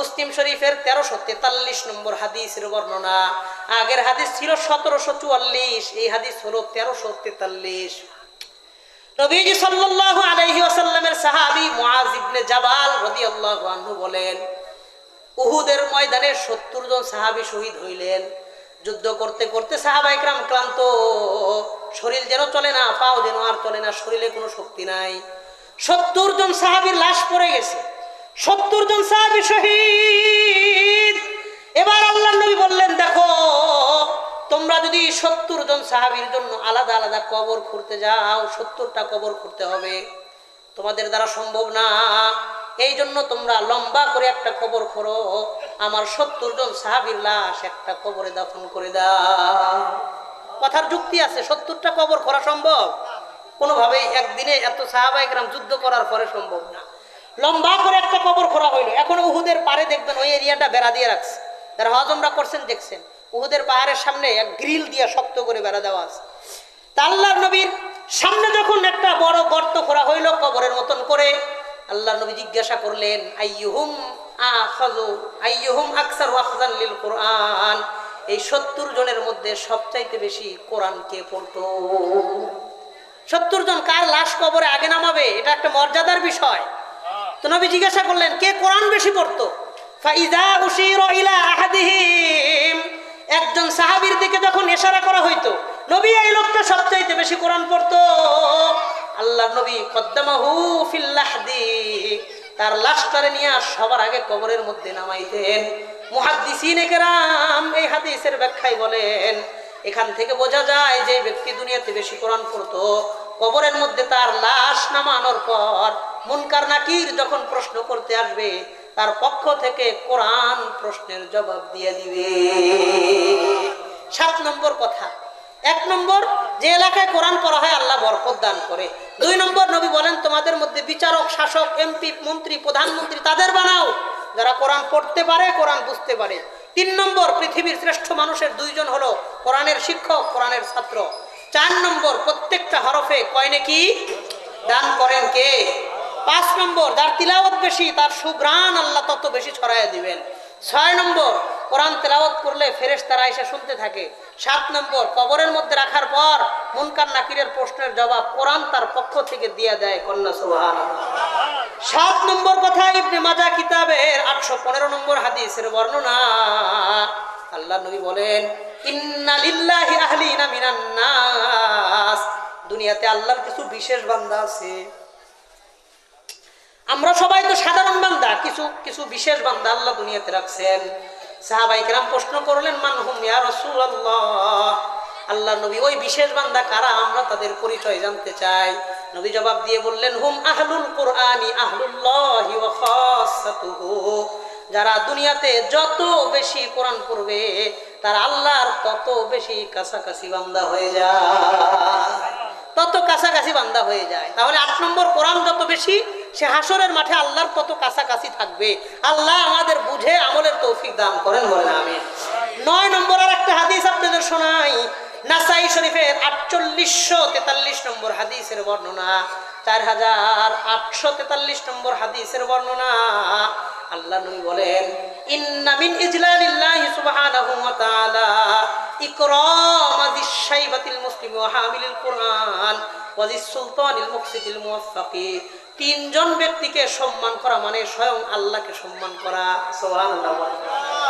মুসলিম শরীফের তেরোশো তেতাল্লিশ নম্বর হাদিসের বর্ণনা। আগের হাদিস ছিল সতেরোশো চুয়াল্লিশ, এই হাদিস হলো তেরোশো তেতাল্লিশ। 70 শহীদ হইলেন। যুদ্ধ করতে করতে শরীর যেন চলে না, পাও যেন আর চলে না, শরীরে কোনো শক্তি নাই। সত্তর জন সাহাবীর লাশ পড়ে গেছে। সত্তর জন সাহাবী শহীদ। এবার আল্লাহ নবী বললেন, দেখো, তোমরা যদি সত্তর জন সাহাবীর জন্য আলাদা আলাদা কবর খুঁড়তে যাও, সত্তরটা কবর খুঁড়তে হবে। তোমাদের দ্বারা সম্ভব না। এই জন্য তোমরা লম্বা করে একটা কবর খোরো আমার সত্তর জন সাহাবীর লাশ একটা কবরে দাফন করে দাও। কথার যুক্তি আছে, সত্তরটা কবর করা সম্ভব? কোনোভাবেই একদিনে এত সাহাবাইকরাম যুদ্ধ করার পরে সম্ভব না। লম্বা করে একটা কবর খোরা হইল। এখন উহুদের পারে দেখবেন ওই এরিয়াটা বেড়া দিয়ে রাখছে। যারা হজমরা করছেন দেখছেন, উহুদের পাহাড়ের সামনে এক গ্রিল দিয়ে শক্ত করে বেড়া দেওয়া আছে। তা আল্লাহর নবীর সামনে যখন একটা বড় গর্ত করা হইল কবরের মতন করে আল্লাহ নবী জিজ্ঞাসা করলেন, আইয়ুহুম আখাযু, আইয়ুহুম আকসারু লিল কোরআন? এই সত্তর জনের মধ্যে সবচাইতে বেশি কোরআন কে পড়তো? সত্তর জন কার লাশ কবরে আগে নামাবে? এটা একটা মর্যাদার বিষয়। তো নবী জিজ্ঞাসা করলেন, কে কোরআন বেশি পড়তো? একজন সাহাবীর দিকে যখন ইশারা করা হইতো, নবী, এই লোকটা সবচাইতে বেশি কোরআন পড়তো? আল্লাহ নবী তার লাশটারে নিয়ে সবার আগে কবরের মধ্যে নামাইতেন। মুহাদ্দিসিনে এই হাদিসের ব্যাখ্যায় বলেন, এখান থেকে বোঝা যায় যে ব্যক্তি দুনিয়াতে বেশি কোরআন পড়তো। কবরের মধ্যে তার লাশ নামানোর পর মুনকার নাকির যখন প্রশ্ন করতে আসবে, তার পক্ষ থেকে কোরআন প্রশ্নের জবাব দিয়ে দিবে। সাত নম্বর কথা। এক নম্বর, যে এলাকায় কোরআন পড়া হয়, আল্লাহ বরকত দান করে। দুই নম্বর, নবী বলেন, তোমাদের মধ্যে বিচারক, শাসক, এমপি, মন্ত্রী, প্রধানমন্ত্রী তাদের বানাও। যারা কোরআন পড়তে পারে, কোরআন বুঝতে পারে। তিন নম্বর, পৃথিবীর শ্রেষ্ঠ মানুষের দুইজন হলো কোরআনের শিক্ষক, কোরআনের ছাত্র। চার নম্বর, প্রত্যেকটা হরফে কয় নাকি দান করেন কে? পাঁচ নম্বর, যার তিলাওয়াত বেশি, তার সুগ্রাণ আল্লাহ তত বেশি ছড়াইয়া দিবেন। ছয় নম্বর, কোরআন তেলাওয়াত করলে ফেরেশ তারা এসে শুনতে থাকে। সাত নম্বর, কবরের মধ্যে রাখার পর মুনকার নাকিরের প্রশ্নের জবাব কোরআন তার পক্ষ থেকে দিয়ে দেয় কন্যা সুহান সাত নম্বর কথা ইবনে মাজা কিতাবের আটশো পনেরো নম্বর হাদিসের বর্ণনা। আল্লাহ নবী বলেন, ইন্না লিল্লাহি আহলিনা মিনান নাস। দুনিয়াতে আল্লাহর কিছু বিশেষ বান্দা আছে। আমরা সবাই তো সাধারণ বান্দা, কিছু কিছু বিশেষ বান্দা আল্লাহ দুনিয়াতে রাখছেন। সাহাবাই কেরাম প্রশ্ন করলেন মানহুম ইয়া রাসূলুল্লাহ? আল্লাহ নবী, ওই বিশেষ বান্দা কারা? আমরা তাদের পরিচয় জানতে চাই। নবী জবাব দিয়ে বললেন, হুম আহলুল কোরআনি আহলুল্লাহি ওয়া খাসাতুহু। যারা দুনিয়াতে যত বেশি কোরআন পড়বে, তার আল্লাহর তত বেশি কাছাকাছি বান্দা হয়ে যায়। তত কাছাকাছি বান্দা হয়ে যায়। তাহলে আট নম্বর কোরআন যত বেশি সে হাসরের মাঠে আল্লাহর তত কাছাকাছি থাকবে। আল্লাহ আমাদের বুঝে আমলের তৌফিক দান করেন বলেন আমি নয় নম্বর আর একটা হাদিস আপনাদের শোনাই। নাসাই শরীফের আটচল্লিশশো তেতাল্লিশ নম্বর হাদিসের বর্ণনা। চার হাজার আটশো তেতাল্লিশ নম্বর হাদিসের বর্ণনা। আল্লাহ নবী বলেন, ইন্না মিন ইজলালিল্লাহি সুবহানাহু ওয়া তাআলা। তিনজন ব্যক্তিকে সম্মান করা মানে স্বয়ং আল্লাহকে সম্মান করা।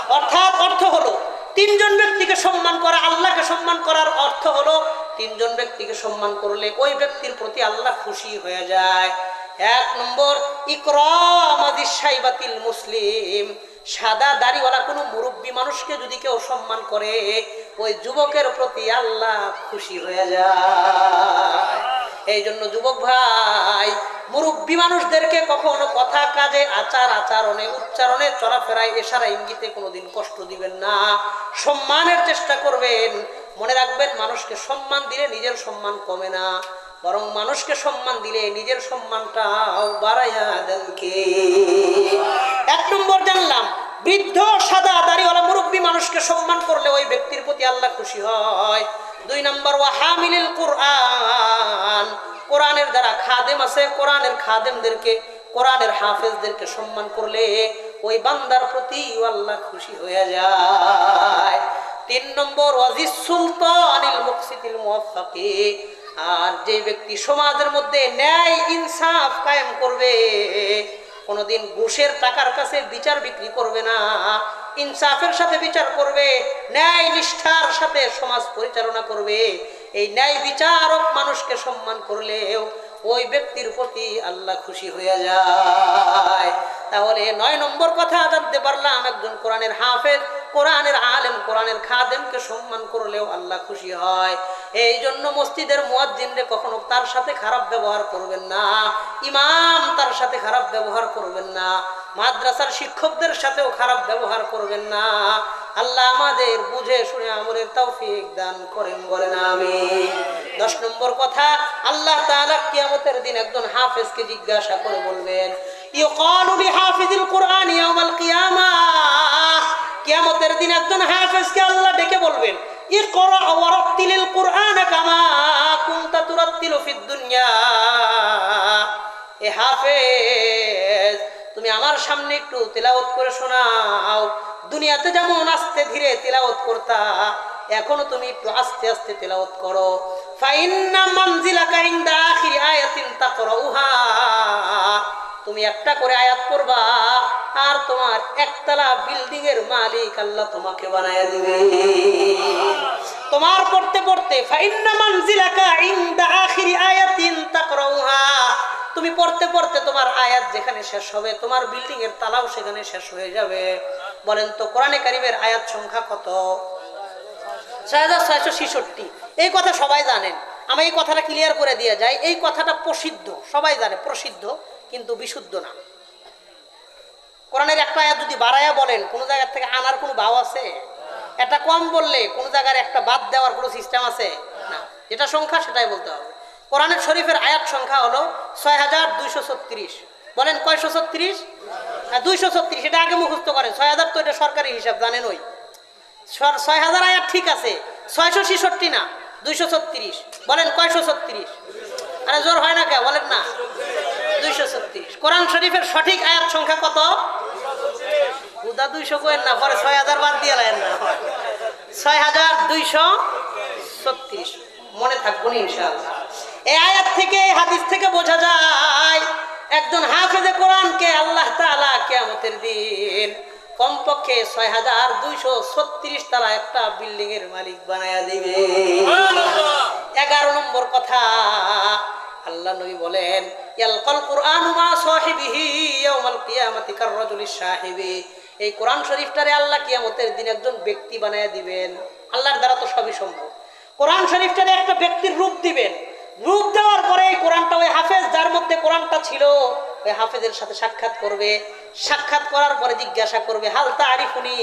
অর্থাৎ অর্থ হলো, তিনজন ব্যক্তিকে সম্মান করা, আল্লাহকে সম্মান করার অর্থ হলো, তিনজন ব্যক্তিকে সম্মান করলে ওই ব্যক্তির প্রতি আল্লাহ খুশি হয়ে যায়। এক নম্বর ইকরামাদি সাইবাতিল মুসলিম। সাদা দাড়িওয়ালা কোনো মুরব্বী মানুষকে যদি কেউ সম্মান করে, ওই যুবকের প্রতি আল্লাহ খুশি হয়ে যায়। এই জন্য যুবক ভাই, মুরব্বী মানুষদেরকে কখনো কথা, কাজে, আচার, আচরণে, উচ্চারণে, চলাফেরায় এশারা ইঙ্গিতে কোনোদিন কষ্ট দিবেন না। সম্মানের চেষ্টা করবেন। মনে রাখবেন, মানুষকে সম্মান দিলে নিজের সম্মান কমে না। বরং মানুষকে সম্মান দিলে নিজের সম্মানটাও বাড়াইয়া দেন কে? এক নম্বর জানলাম, বৃদ্ধ, সাদা, দাড়িওয়ালা মুরব্বী মানুষকে সম্মান করলে ওই ব্যক্তির প্রতি আল্লাহ খুশি হয়। দুই নম্বর, ওয়াহামিলিল কোরআন। কোরআনের যারা খাদেম আছে, কোরআনের খাদেমদেরকে, কোরআনের হাফেজদেরকে সম্মান করলে ওই বান্দার প্রতি আল্লাহ খুশি হয়ে যায়। তিন নম্বর ওয়াজিজ সুলতানিল মুকসিতিল মুওয়াফফাকি আর যে ব্যক্তি সমাজের মধ্যে ন্যায় ইনসাফ কায়েম করবে, কোনোদিন ঘুষের টাকার কাছে বিচার বিক্রি করবে না, ইনসাফের সাথে বিচার করবে, ন্যায় নিষ্ঠার সাথে সমাজ পরিচালনা করবে। এই ন্যায় বিচারক মানুষকে সম্মান করলেও ওই ব্যক্তির প্রতি আল্লাহ খুশি হয়ে যায়। তাহলে নয় নম্বর কথা জানতে পারলাম, একজন কোরআনের হাফেজ, কোরআনের আলেম, কোরআনের খাদেমকে সম্মান করলেও আল্লাহ খুশি হয়। এই জন্য মসজিদের মুয়াজ্জিনরে কখনো তার সাথে খারাপ ব্যবহার করবেন না। ইমাম তার সাথে খারাপ ব্যবহার করবেন না। মাদ্রাসার শিক্ষকদের সাথেও খারাপ ব্যবহার করবেন না। আল্লাহ আমাদের বুঝে শুনে আমলের তৌফিক দান করেন বলেন আমি দশ নম্বর কথা, আল্লাহ তাআলা কিয়ামতের দিন একজন হাফেজকে জিজ্ঞাসা করে বলবেন, ইউকালু লিহাফিজিল কুরআন কিয়ামতের একজন হাফেজকে আল্লাহ ডেকে বলবেন, ইকরা ওয়ারাতিলিল কুরআন কামা কুনতা তুরাতিলু ফিদ দুনিয়া। এ হাফেজ, তুমি আমার সামনে একটু তেলাওয়াত করে শোনাও। দুনিয়াতে যেমন আস্তে ধীরে তেলাওয়াত করতা, এখনও তুমি একটু আস্তে আস্তে তেলাওয়াত করো। ফাইন্না মানজিলাকা ইনদা আখিরি আয়াতিন তাকরাউহা। তুমি একটা করে আয়াত করবা আর তোমার একতলা বিল্ডিং এর মালিক আল্লাহ তোমাকে বানায় দিবে। তোমার পড়তে পড়তে তুমি পড়তে পড়তে তোমার আয়াত যেখানে শেষ হবে, তোমার বিল্ডিং এর তালাও সেখানে শেষ হয়ে যাবে। বলেন তো, কোরআনে কারিমের আয়াত সংখ্যা কত? ছয় হাজার ছয়শো ছেষট্টি। এই কথা সবাই জানেন। আমি এই কথাটা ক্লিয়ার করে দিয়ে যাই। এই কথাটা প্রসিদ্ধ, সবাই জানে, প্রসিদ্ধ, কিন্তু বিশুদ্ধ না। কোরআনের একটা আয়াত যদি বাড়াইয়া বলেন, কোনো জায়গার থেকে আনার কোনো ভাব আছে? একটা কম বললে কোন জায়গার একটা বাদ দেওয়ার কোনো সিস্টেম আছে? না। যেটা সংখ্যা, সেটাই বলতে হবে। কোরআনের শরীফের আয়াত সংখ্যা হলো ছয় হাজার দুইশো ছত্রিশ। বলেন কয়শো ছত্রিশ? দুইশো ছত্রিশ। এটা আগে মুখস্থ করেন। ছয় হাজার তো এটা সরকারি হিসাব, জানেন ওই। ছয় হাজার আয়াত ঠিক আছে। ছয়শো ছেষট্টি না, দুইশো ছত্রিশ। বলেন কয়শো ছত্রিশ? আরে জোর হয় না কে বলেন না। দুইশো ছত্রিশ। কোরআন শরীফের সঠিক আয়াত সংখ্যা কত? হুদা দুইশো কোয়েন না পরে ছয় হাজার বাদ দিয়ে লাইন না। ছয় হাজার দুইশো ছত্রিশ। মনে থাকব না ইনশাআল্লাহ। এই আয়াত থেকে এই হাদিস থেকে বোঝা যায় একজন হাফেজে কোরআনকে আল্লাহ তাআলা কিয়ামতের দিন কমপক্ষে ছয় হাজার দুইশো ছত্রিশ তালা একটা বিল্ডিং এর মালিক বানায়া দিবে। এগারো নম্বর কথা আল্লাহ নবী বলেন, ইয়ালকাল কুরআন মা সাহিবিহি ইয়াউমাল কিয়ামাতি কাররাজুলিস সাহিবি। এই কোরআন শরীফটারে আল্লাহ কিয়ামতের দিন একজন ব্যক্তি বানায়া দিবেন। আল্লাহর দ্বারা তো সবই সম্ভব। কোরআন শরীফটারে একটা ব্যক্তির রূপ দিবেন। রূপ দেওয়ার পরে এই কোরআনটা ওই হাফেজ, যার মধ্যে কোরআনটা ছিল, ওই হাফেজের সাথে সাক্ষাৎ করবে। সাক্ষাৎ করার পরে জিজ্ঞাসা করবে হালতা আরিফুনি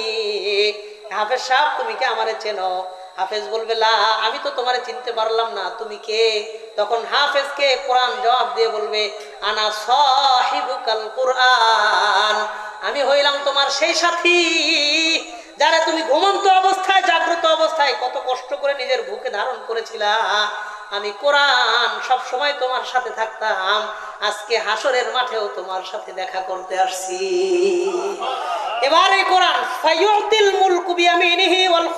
হাফেজ সাহেব, তুমি কে আমারে চেনো? হাফেজ বলবে, লা, আমি তো তোমারে চিনতে পারলাম না। তুমি কে? তখন হাফেজকে কোরআন জবাব দিয়ে বলবে, আনা সাহিবুকাল কোরআন। আমি হইলাম তোমার সেই সাথী, যারা তুমি ঘুমন্ত অবস্থায়, জাগ্রত অবস্থায় কত কষ্ট করে নিজের বুকে ধারণ করেছিলা। আমি কোরআন সব সময় তোমার সাথে থাকতাম, আজকে হাসরের মাঠেও তোমার সাথে দেখা করতে আসছি। এবার কোরআন ফায়ুতিল মুলকু বিয়ামিনিহি ওয়াল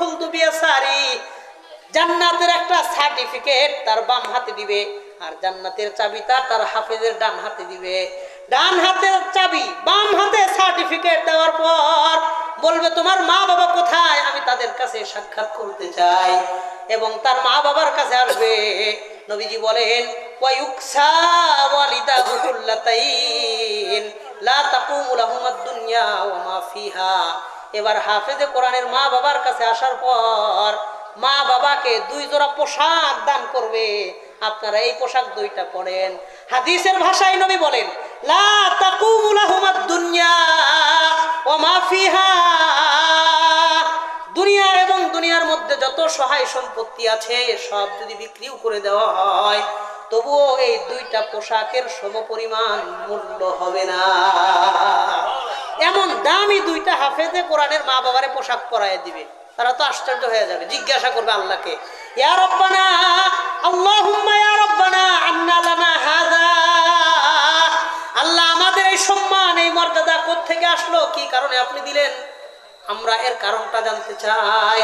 জান্নাতের একটা সার্টিফিকেট তার বাম হাতে দিবে, আর জান্নাতের চাবিটা তার হাফেজের ডান হাতে দিবে। ডান হাতের চাবি, বাম হাতে সার্টিফিকেট দেওয়ার পর বলবে, তোমার মা বাবা কোথায়? আমি তাদের কাছে সাক্ষাৎ করতে চাই। এবং তার মা বাবার কাছে আসবে। নবীজি বলেন এবার হাফেজে কোরআনের মা বাবার কাছে আসার পর মা বাবাকে দুই জোড়া পোশাক দান করবে। আপনারা এই পোশাক দুইটা পরেন। হাদিসের ভাষায় নবী বলেন দুনিয়া ওয়া মা ফিহা। দুনিয়া এবং দুনিয়ার মধ্যে যত সহায় সম্পত্তি আছে, সব যদি বিক্রিও করে দেওয়া হয়, তবুও এই দুইটা পোশাকের সমপরিমাণ মূল্য হবে না। এমন দামি দুইটা হাফেজে কোরআনের মা বাবারে পোশাক পরায় দিবে। তারা তো আশ্চর্য হয়ে যাবে, জিজ্ঞাসা করবে আল্লাহকে আল্লাহ আমাদের থেকে আসলো? কি কারণে আপনি দিলেন? আমরা এর কারণটা জানতে চাই।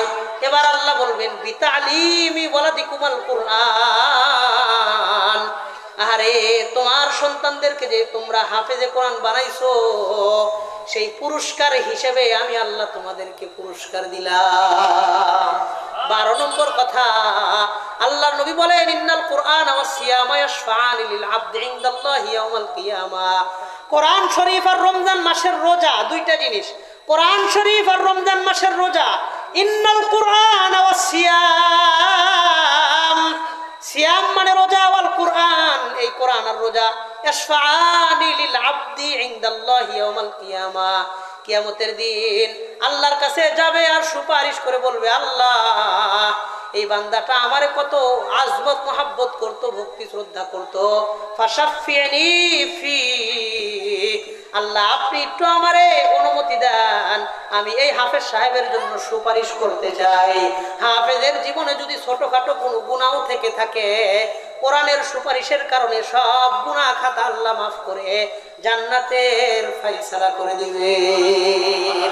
এবার বলবেন বলা দিকুমাল আরে তোমার সন্তানদেরকে যে তোমরা হাফেজে কোরআন বানাইছো সেই পুরস্কার হিসেবে আমি আল্লাহ তোমাদেরকে পুরস্কার দিলাম। বারো নম্বর কথা, আল্লাহ নবী বলেন, ইন্নাল কোরআন আমার সিয়ামা ইয়াশফাআন লিল ইয়াউমাল কিয়ামা। কোরআন শরীফ আর রমজান মাসের রোজা, দুইটা জিনিস। কোরআন শরীফ আর রমজান মাসের রোজা, ইন্নাল কোরআন আল্লাহর কাছে যাবে আর সুপারিশ করে বলবে, আল্লাহ, এই বান্দাটা আমারে কত আজমত ভক্তি, শ্রদ্ধা আল্লাহ, আপনি একটু আমারে অনুমতি দেন। আমি এই হাফেজ সাহেবের জন্য সুপারিশ করতে চাই। হাফেজের জীবনে যদি ছোটখাটো কোনো গুণাও থেকে থাকে কোরআনের সুপারিশের কারণে সব গুণা খাতা আল্লাহ মাফ করে জান্নাতের ফাইসালা করে দিবেন।